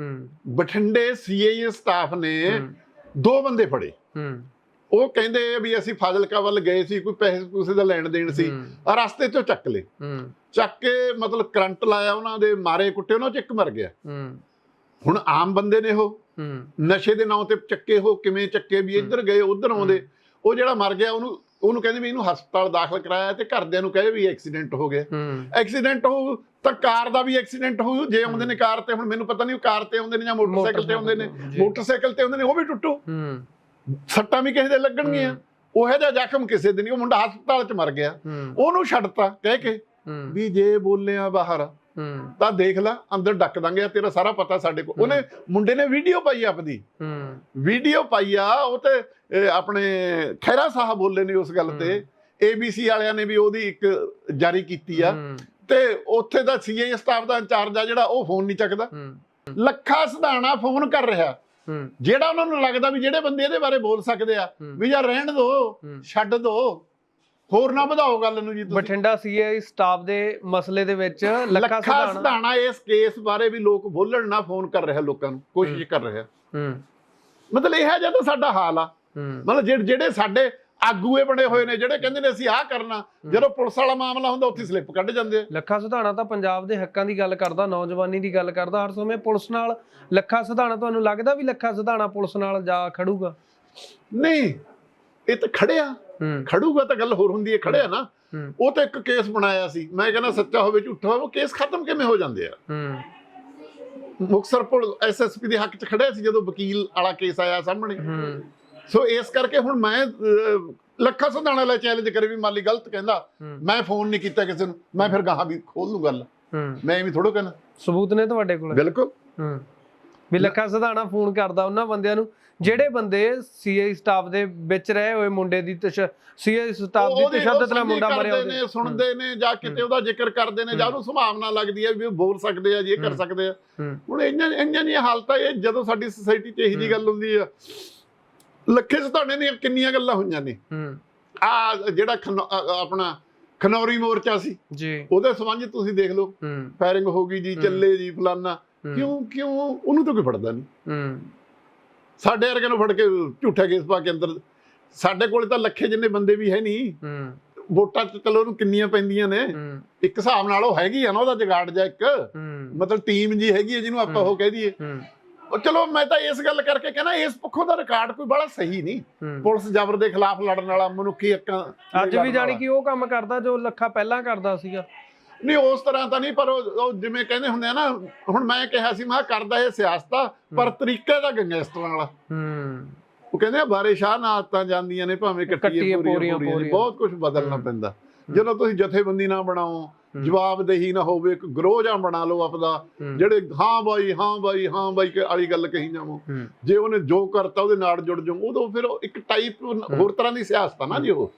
ਹੂੰ। ਬਠਿੰਡੇ CIA staff ਨੇ ਹੂੰ, ਦੋ ਬੰਦੇ ਫੜੇ। ਹੂੰ। ਉਹ ਕਹਿੰਦੇ ਵੀ ਅਸੀਂ ਫਾਜ਼ਿਲਕਾ ਵੱਲ ਗਏ ਸੀ ਕੋਈ ਪੈਸੇ ਪੂਸੇ ਦਾ ਲੈਣ ਦੇਣ ਸੀ ਰਸਤੇ ਤੋਂ ਚੱਕ ਹੂੰ। ਚੱਕ ਕੇ ਮਤਲਬ ਕਰੰਟ ਲਾਇਆ ਉਹਨਾਂ ਦੇ ਮਾਰੇ ਕੁੱਟੇ ਉਹਨਾਂ ਚ ਇੱਕ ਮਰ ਗਿਆ। ਹੂੰ। ਹੁਣ ਆਮ ਬੰਦੇ ਨੇ ਉਹ। ਹੂੰ। ਨਸ਼ੇ ਦੇ ਨਾਂ ਤੇ ਚੱਕੇ ਹੋ ਕਿਵੇਂ ਚੱਕੇ ਵੀ ਇੱਧਰ ਗਏ ਉੱਧਰ ਆਉਂਦੇ। ਉਹ ਜਿਹੜਾ ਮਰ ਗਿਆ ਉਹਨੂੰ ਉਹਨੂੰ ਕਹਿੰਦੇ ਵੀ ਇਹਨੂੰ ਹਸਪਤਾਲ ਦਾਖਲ ਕਰਾਇਆ ਤੇ ਘਰਦਿਆਂ ਨੂੰ ਕਹੇ ਵੀ ਐਕਸੀਡੈਂਟ ਹੋ ਗਿਆ। ਐਕਸੀਡੈਂਟ ਹੋ ਤਾਂ ਕਾਰ ਦਾ ਵੀ ਐਕਸੀਡੈਂਟ ਹੋ ਜੇ ਆਉਂਦੇ ਨੇ ਕਾਰ ਤੇ ਹੁਣ ਮੈਨੂੰ ਪਤਾ ਨਹੀਂ ਉਹ ਕਾਰ ਤੇ ਆਉਂਦੇ ਨੇ ਜਾਂ ਮੋਟਰਸਾਈਕਲ ਤੇ ਆਉਂਦੇ ਨੇ। ਮੋਟਰਸਾਈਕਲ ਤੇ ਆਉਂਦੇ ਨੇ ਉਹ ਵੀ ਟੁੱਟੂ। ਸੱਟਾਂ ਵੀ ਕਿਸੇ ਦੇ ਲੱਗਣਗੀਆਂ। ਉਹ ਜਿਹਾ ਜ਼ਖਮ ਕਿਸੇ ਦੇ ਨਹੀਂ ਉਹ ਮੁੰਡਾ ਹਸਪਤਾਲ 'ਚ ਮਰ ਗਿਆ। ਉਹਨੂੰ ਛੱਡਤਾ ਕਹਿ ਕੇ ਵੀ ਜੇ ਬੋਲਿਆ ਬਾਹਰ ਤਾਂ ਦੇਖ ਲੈ ਅੰਦਰ ਡੱਕ ਦਾਂਗੇ ਤੇਰਾ ਸਾਰਾ ਪਤਾ ਸਾਡੇ ਕੋਲ। ਉਹਨੇ ਮੁੰਡੇ ਨੇ ਵੀਡੀਓ ਪਾਈ ਆਪਦੀ। ਹੂੰ। ਵੀਡੀਓ ਪਾਈ ਆ ਉਹ ਤੇ ਆਪਣੇ ਖੈਰਾ ਸਾਹਿਬ ਬੋਲੇ ਨੇ ਉਸ ਗੱਲ ਤੇ। ABC ਵਾਲਿਆਂ ਨੇ ਵੀ ਉਹਦੀ ਇੱਕ ਜਾਰੀ ਕੀਤੀ ਆ। ਤੇ ਉੱਥੇ ਦਾ ਸੀਆਈ ਸਟਾਫ ਦਾ ਇੰਚਾਰਜ ਆ ਜਿਹੜਾ ਉਹ ਫੋਨ ਨਹੀਂ ਚੱਕਦਾ। ਲੱਖਾ ਸਧਾਣਾ ਫੋਨ ਕਰ ਰਿਹਾ। ਜਿਹੜਾ ਉਹਨਾਂ ਨੂੰ ਲੱਗਦਾ ਵੀ ਜਿਹੜੇ ਬੰਦੇ ਇਹਦੇ ਬਾਰੇ ਬੋਲ ਸਕਦੇ ਆ। ਵੀ ਯਾਰ ਰਹਿਣ ਦੋ। ਛੱਡ ਦੋ। ਹੋਰ ਨਾ ਵਧਾਓ ਗੱਲ ਨੂੰ ਜੀ ਤੁਸੀਂ। ਬਠਿੰਡਾ ਸੀਆਈ ਸਟਾਫ ਦੇ ਮਸਲੇ ਦੇ ਵਿੱਚ ਲੱਖਾ ਲੱਖਾ ਸਧਾਣਾ। ਸਧਾਣਾ ਇਸ ਕੇਸ ਬਾਰੇ ਵੀ ਲੋਕ ਬੋਲਣ ਨਾ ਫੋਨ ਕਰ ਰਿਹਾ ਲੋਕਾਂ ਨੂੰ ਕੋਸ਼ਿਸ਼ ਕਰ ਰਿਹਾ। ਹੂੰ। ਮਤਲਬ ਇਹ ਹੈ ਜਦੋਂ ਸਾਡਾ ਹਾਲ ਆ। ਹੂੰ। ਮਤਲਬ ਜਿਹੜੇ ਜਿਹੜੇ ਸਾਡੇ ਆਗੂਏ ਬਣੇ ਹੋਏ ਨੇ ਜਿਹੜੇ ਕਹਿੰਦੇ ਨੇ ਅਸੀਂ ਆਹ ਕਰਨਾ ਜਦੋਂ ਪੁਲਿਸ ਵਾਲਾ ਮਾਮਲਾ ਹੁੰਦਾ ਉੱਥੇ ਸਲਿੱਪ ਕੱਢ ਜਾਂਦੇ ਆ। ਲੱਖਾ ਸਧਾਣਾ ਤਾਂ ਪੰਜਾਬ ਦੇ ਹੱਕਾਂ ਦੀ ਗੱਲ ਕਰਦਾ ਨੌਜਵਾਨੀ ਦੀ ਗੱਲ ਕਰਦਾ ਹਰ ਸਮੇਂ ਪੁਲਿਸ ਨਾਲ ਲੱਖਾ ਸਧਾਣਾ ਤੁਹਾਨੂੰ ਲੱਗਦਾ ਵੀ ਲੱਖਾ ਸਧਾਣਾ ਪੁਲਿਸ ਨਾਲ ਜਾ ਖੜੂਗਾ? ਨਹੀਂ ਇਹ ਤਾਂ ਖੜਿਆ ਖੜੂਗਾ ਤਾਂ ਗੱਲ ਹੋਰ ਹੁੰਦੀ ਹੈ ਖੜਿਆ ਨਾ। ਉਹ ਤਾਂ ਇੱਕ ਕੇਸ ਬਣਾਇਆ ਸੀ। ਮੈਂ ਕਹਿੰਦਾ ਸੱਚਾ ਹੋਵੇ ਝੂਠਾ ਹੋਵੇ ਕੇਸ ਖਤਮ ਕਿਵੇਂ ਹੋ ਜਾਂਦੇ ਆ? ਮੁਕਸਰ ਪੁਲ ਐਸਐਸਪੀ ਦੇ ਹੱਕ 'ਚ ਖੜਿਆ ਸੀ ਜਦੋਂ ਵਕੀਲ ਵਾਲਾ ਕੇਸ ਆਇਆ ਸਾਹਮਣੇ। ਸੋ ਇਸ ਕਰਕੇ ਹੁਣ ਮੈਂ ਲੱਖਾ ਸੰਧਾਣਾ ਵਾਲਾ ਚੈਲੰਜ ਕਰੇ ਵੀ ਮਾਲੀ ਗਲਤ ਕਹਿੰਦਾ। ਮੈਂ ਫੋਨ ਨਹੀਂ ਕੀਤਾ ਕਿਸੇ ਨੂੰ। ਮੈਂ ਫਿਰ ਗਾਹਾਂ ਵੀ ਖੋਲ ਲੂ ਗੱਲ ਮੈਂ ਐਵੇਂ ਥੋੜੋ ਕਹਿਣਾ। ਸਬੂਤ ਨੇ ਤੁਹਾਡੇ ਕੋਲ? ਬਿਲਕੁਲ। ਹੂੰ। ਵੀ ਲੱਖਾ ਸਧਾਣਾ ਫੋਨ ਕਰਦਾ ਉਹਨਾਂ ਬੰਦਿਆਂ ਨੂੰ। ਜਿਹੜੇ ਬੰਦੇ ਸੀਆਈ ਸਟਾਫ ਦੇ ਵਿੱਚ ਰਹੇ ਹੋਏ ਮੁੰਡੇ ਦੀ ਸੀਆਈ ਸਟਾਫ ਦੀ ਤਸ਼ੱਦਦ ਨਾਲ ਮੁੰਡਾ ਮਰਿਆ ਉਹਦੇ। ਸੁਣਦੇ ਨੇ ਜਾਂ ਕਿਤੇ ਉਹਦਾ ਜ਼ਿਕਰ ਕਰਦੇ ਨੇ ਜਾਂ ਉਹਨੂੰ ਸੰਭਾਵਨਾ ਲੱਗਦੀ ਹੈ ਵੀ ਉਹ ਬੋਲ ਸਕਦੇ ਆ ਜੀ ਇਹ ਕਰ। ਸਕਦੇ ਆ। ਹੁਣ ਇੰਨੀਆਂ ਇੰਨੀਆਂ ਦੀਆਂ ਹਾਲਤਾਂ ਇਹ ਜਦੋਂ ਸਾਡੀ ਸੋਸਾਇਟੀ 'ਚ ਇਹੀ ਜੀ ਗੱਲ ਹੁੰਦੀ ਆ ਲੱਖੇ ਸਧਾਣੇ ਦੀਆਂ ਕਿੰਨੀਆਂ ਗੱਲਾਂ ਹੋਈਆਂ ਨੇ? ਆ ਜਿਹੜਾ ਆਪਣਾ ਖਨੌਰੀ ਮੋਰਚਾ ਸੀ ਜੀ। ਉਹਦੇ ਸੰਬੰਧ ਤੁਸੀਂ ਦੇਖ ਲਓ। ਫਾਇਰਿੰਗ ਹੋ ਗਈ ਜੀ। ਚੱਲੇ ਜੀ ਫਲਾਨਾ। ਕਿਉਂ ਕਿਉਂ? ਉਹਨੂੰ ਤਾਂ ਕੋਈ ਫੜਦਾ ਨਹੀਂ ਹੂੰ। ਸਾਡੇ ਵਰਗੇ ਨੂੰ ਫੜ ਕੇ ਝੂਠਾ ਕੇਸ ਪਾ ਕੇ ਅੰਦਰ ਸਾਡੇ ਕੋਲੇ ਤਾਂ ਲੱਖੇ ਜਿੰਨੇ ਬੰਦੇ ਵੀ ਹੈ ਨਹੀਂ ਹੂੰ। ਵੋਟਾਂ ਚ ਚਲੋ ਉਹਨੂੰ ਕਿੰਨੀਆਂ ਪੈਂਦੀਆਂ ਨੇ। ਇੱਕ ਹਿਸਾਬ ਨਾਲ ਉਹ ਹੈਗੀ ਆ ਨਾ ਉਹਦਾ ਜਗਾੜ ਜਾ ਇੱਕ। ਮਤਲਬ ਟੀਮ ਜੀ ਹੈਗੀ ਹੈ ਜਿਹਨੂੰ ਆਪਾਂ ਉਹ ਕਹਿ ਦਈਏ। ਹੂੰ। ਉਹ ਚਲੋ ਮੈਂ ਤਾਂ ਇਸ ਗੱਲ ਕਰਕੇ ਕਹਿੰਦਾ ਇਸ ਪੱਖੋਂ ਦਾ ਰਿਕਾਰਡ ਕੋਈ ਬੜਾ ਸਹੀ ਨਹੀਂ। ਪੁਲਿਸ ਜ਼ਬਰ ਦੇ ਖਿਲਾਫ ਲੜਨ ਵਾਲਾ ਮਨੁੱਖੀ ਹੱਕਾਂ ਅੱਜ ਵੀ ਜਾਣੀ। ਕਿ ਉਹ ਕੰਮ ਕਰਦਾ ਜੋ ਲੱਖਾ ਪਹਿਲਾਂ ਕਰਦਾ ਸੀਗਾ। ਨਹੀਂ ਉਸ ਤਰ੍ਹਾਂ ਤਾਂ ਨਹੀਂ ਪਰ ਉਹ ਜਿਵੇਂ ਕਹਿੰਦੇ ਹੁੰਦੇ ਆ ਨਾ ਹੁਣ ਮੈਂ ਕਿਹਾ ਸੀ ਮੈਂ ਕਰਦਾ ਇਹ ਸਿਆਸਤ ਪਰ ਤਰੀਕਾ ਦਾ ਗੈਂਗਸਟਰਾਂ ਵਾਲਾ। ਹੂੰ। ਉਹ ਕਹਿੰਦੇ ਆ ਬਾਰੇ ਸ਼ਾਹ ਨਾਲ ਤਾਂ ਜਾਂਦੀਆਂ ਨੇ ਭਾਵੇਂ ਕੱਟੀਏ ਪੂਰੀਆਂ- ਪੂਰੀਆਂ। ਬਹੁਤ ਕੁਝ ਬਦਲਣਾ। ਪੈਂਦਾ। ਜਦੋਂ ਤੁਸੀਂ ਜਥੇਬੰਦੀ ਨਾ ਬਣਾਓ। ਜਵਾਬਦੇਹੀ ਨਾ ਹੋਵੇ ਇੱਕ ਗਰੋਹ ਜਾਂ ਬਣਾ ਲਓ ਆਪਦਾ ਜਿਹੜੇ ਹਾਂ ਬਾਈ ਹਾਂ ਬਾਈ ਹਾਂ ਬਾਈ ਕੇ ਵਾਲੀ ਗੱਲ ਕਹੀ ਜਾਵੋ। ਜੇ ਉਹਨੇ ਜੋ ਕਰਤਾ ਉਹਦੇ ਨਾਲ ਜੁੜ ਜਾਓ ਉਦੋਂ ਫਿਰ ਇੱਕ ਟਾਈਪ ਹੋਰ ਤਰ੍ਹਾਂ ਦੀ ਸਿਆਸਤ ਆ ਨਾ ਜੀ ਉਹ।